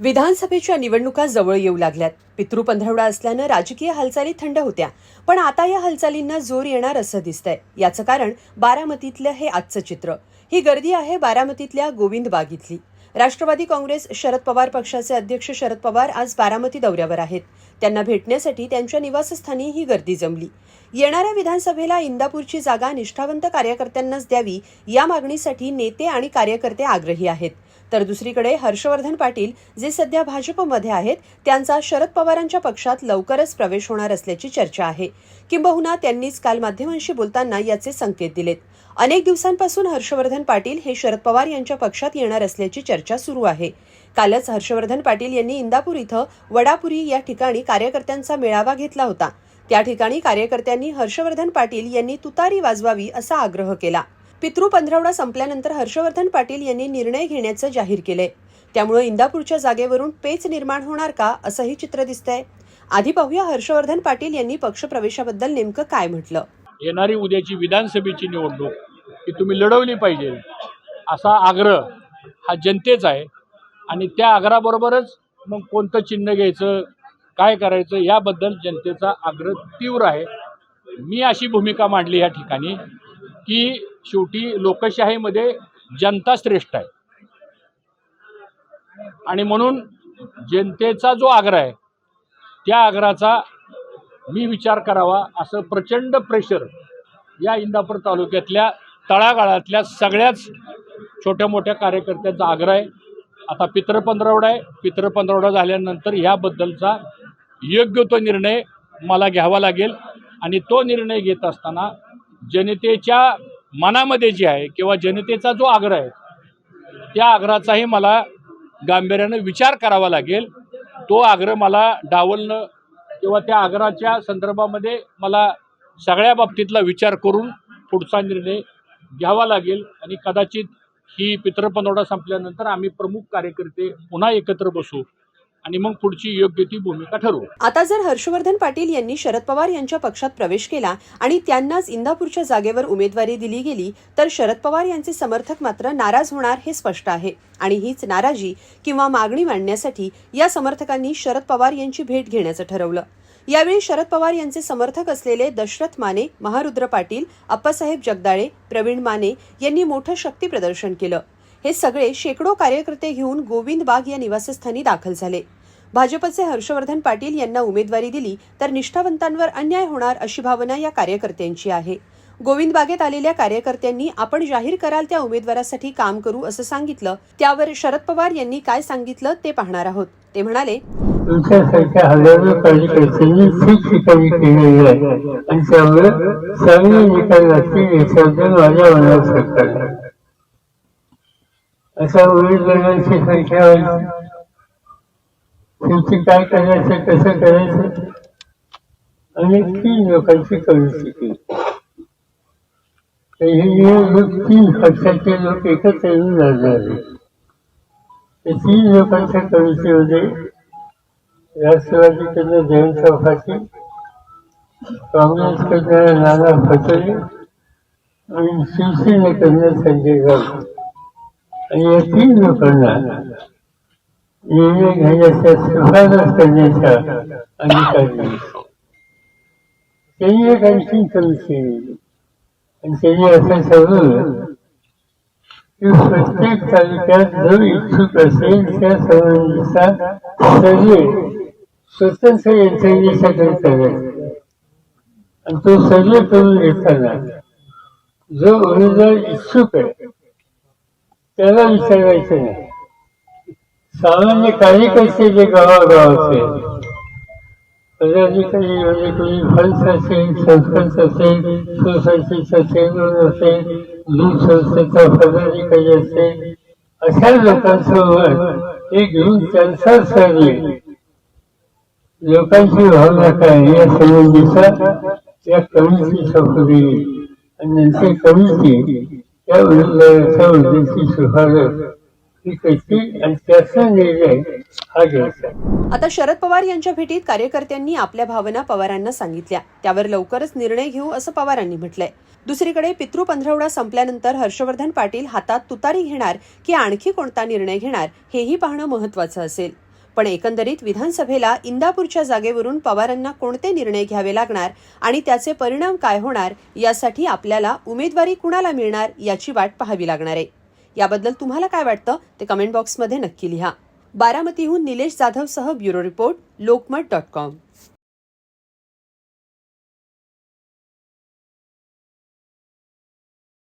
विधानसभेच्या निवडणुका जवळ येऊ लागल्यात. पितृ पंधरवडा असल्यानं राजकीय हालचाली थंड होत्या. पण आता या हालचालींना जोर येणार असं दिसतंय. याचं कारण बारामतीतलं हे आजचं चित्र. ही गर्दी आहे बारामतीतल्या गोविंद बाग इथली राष्ट्रवादी काँग्रेस शरद पवार पक्षाचे अध्यक्ष शरद पवार आज बारामती दौऱ्यावर आहेत. त्यांना भेटण्यासाठी त्यांच्या निवासस्थानी ही गर्दी जमली. येणाऱ्या विधानसभेला इंदापूरची जागा निष्ठावंत कार्यकर्त्यांनाच द्यावी या मागणीसाठी नेते आणि कार्यकर्ते आग्रही आहेत. तर दुसरीकडे हर्षवर्धन पाटील जे सध्या भाजपमध्ये आहेत त्यांचा शरद पवारांच्या पक्षात लवकरच प्रवेश होणार असल्याची चर्चा आहे. किंबहुना त्यांनीच काल माध्यमांशी बोलताना याचे संकेत दिलेत. अनेक दिवसांपासून हर्षवर्धन पाटील हे शरद पवार यांच्या पक्षात येणार असल्याची चर्चा सुरू आहे. कालच हर्षवर्धन पाटील यांनी इंदापूर इथं वडापुरी या ठिकाणी कार्यकर्त्यांचा मेळावा घेतला होता. त्या ठिकाणी कार्यकर्त्यांनी हर्षवर्धन पाटील यांनी तुतारी वाजवावी असा आग्रह केला. पितृ पंधरवडा संपल्यानंतर हर्षवर्धन पाटील यांनी निर्णय घेण्याचं जाहीर केलंय. त्यामुळे इंदापूरच्या जागेवरून पेच निर्माण होणार का असंही चित्र दिसतंय. आधी पाहूया हर्षवर्धन पाटील यांनी पक्षप्रवेशाबद्दल नेमकं काय म्हटलं. येणारी उद्याची विधानसभेची निवडणूक ही तुम्ही लढवली पाहिजे असा आग्रह हा जनतेचा आहे. आणि त्या आग्रहाबरोबरच मग कोणतं चिन्ह घ्यायचं काय करायचं याबद्दल जनतेचा आग्रह तीव्र आहे. मी अशी भूमिका मांडली या ठिकाणी की शेवटी लोकशाहीमध्ये जनता श्रेष्ठ आहे. आणि म्हणून जनतेचा जो आग्रह आहे त्या आग्रहाचा मी विचार करावा असं प्रचंड प्रेशर या इंदापूर तालुक्यातल्या तळागाळातल्या सगळ्याच छोट्या मोठ्या कार्यकर्त्यांचा आग्रह आहे. आता पितृपंधरवडा आहे. पितृपंधरवडा झाल्यानंतर ह्याबद्दलचा योग्य तो निर्णय मला घ्यावा लागेल. आणि तो निर्णय घेत असताना जनतेच्या मनामध्ये जे आहे किंवा जनतेचा जो आग्रह आहे त्या आग्रहाचाही मला गांभीर्यानं विचार करावा लागेल. तो आग्रह मला डावलणं किंवा त्या आग्रहाच्या संदर्भामध्ये मला सगळ्या बाबतीतला विचार करून पुढचा निर्णय घ्यावा लागेल आणि कदाचित ही पितृपनोडा संपल्यानंतर आम्ही प्रमुख कार्यकर्ते पुन्हा एकत्र बसू. आणि मग पुढची योग्य ती भूमिका ठरवू. आता जर हर्षवर्धन पाटील यांनी शरद पवार यांच्या पक्षात प्रवेश केला आणि त्यांनाच इंदापूरच्या जागेवर उमेदवारी दिली गेली तर शरद पवार यांचे समर्थक मात्र नाराज होणार हे स्पष्ट आहे. आणि हीच नाराजी किंवा मागणी मांडण्यासाठी या समर्थकांनी शरद पवार यांची भेट घेण्याचं ठरवलं. यावेळी शरद पवार यांचे समर्थक असलेले दशरथ माने महारुद्र पाटील अप्पासाहेब जगदाळे प्रवीण माने यांनी मोठं शक्ती प्रदर्शन केलं. हे सगळे शेकडो कार्यकर्ते घेऊन गोविंद बाग या निवासस्थानी दाखल झाले. भाजपचे हर्षवर्धन पाटील यांना उमेदवारी दिली तर निष्ठावंतांवर अन्याय होणार अशी भावना या कार्यकर्त्यांची आहे. गोविंद बागेत आलेल्या कार्यकर्त्यांनी आपण जाहीर कराल त्या उमेदवारासाठी काम करू असं सांगितलं. त्यावर शरद पवार यांनी काय सांगितलं ते पाहणार आहोत. ते म्हणाले तुमच्यासारख्या हजारो कार्यकर्त्यांनी केलेली आहे. आणि त्यामुळे चांगले निकाल लागतील याच्याबद्दल माझ्या सरकार अशा उमेदवारांची संख्या शेवटी काय करायचं कसं करायचं? आणि तीन लोकांची कमिटी केली. तीन पक्षाचे लोक एकत्र येऊन लढणार ते तीन लोकांच्या कमिटीमध्ये राष्ट्रवादीकडनं जयंत चौहाटी काँग्रेसकडनं नाना फटोले आणि शिवसेनेकडनं संजय गाव आणि या तीन लोकांना निर्णय घेण्याचा शिफारस करण्याचा अधिकार दिला. त्यांनी एक आणखी कमी केली आणि त्यांनी असं ठरवलं की प्रत्येक तालुक्यात जो इच्छुक असेल त्या संबंधीचा सर्वे स्वतंत्र यंत्रणेच्याकडे करता आणि तो सर्वे करून घेताना जो उमेदवार इच्छुक आहे त्याला विचारायचं नाही सामान्य कार्यकर्ते जे गावागावाचे पदाधिकारी म्हणजे कोणी फंच असेल सरपंच असेल सोसायटीचा चेअरमन असेल दूध संस्थेचा पदाधिकारी असेल अशा लोकांसोबत हे घेऊन त्यांचा सर्वे लोकांची भावना काय या संबंधीचा? या कमिटीचा पुढे आणि त्यांची कमिटी त्या उमेदवाराच्या उद्देशी शिफारस आणि निर्णय हा घ्यायचा आता शरद पवार यांच्या भेटीत कार्यकर्त्यांनी आपल्या भावना पवारांना सांगितल्या. त्यावर लवकरच निर्णय घेऊ असं पवारांनी म्हटलंय. दुसरीकडे पितृ पंधरवडा संपल्यानंतर हर्षवर्धन पाटील हातात तुतारी घेणार की आणखी कोणता निर्णय घेणार हेही पाहणं महत्वाचं असेल. पण एकंदरीत विधानसभेला इंदापूरच्या जागेवरून पवारांना कोणते निर्णय घ्यावे लागणार आणि त्याचे परिणाम काय होणार यासाठी आपल्याला उमेदवारी कुणाला मिळणार याची वाट पाहावी लागणार आहे. याबद्दल तुम्हाला काय वाटतं ते कमेंट बॉक्समध्ये नक्की लिहा. बारामतीहून Nilesh जाधवसह bureau report Lokmat dot com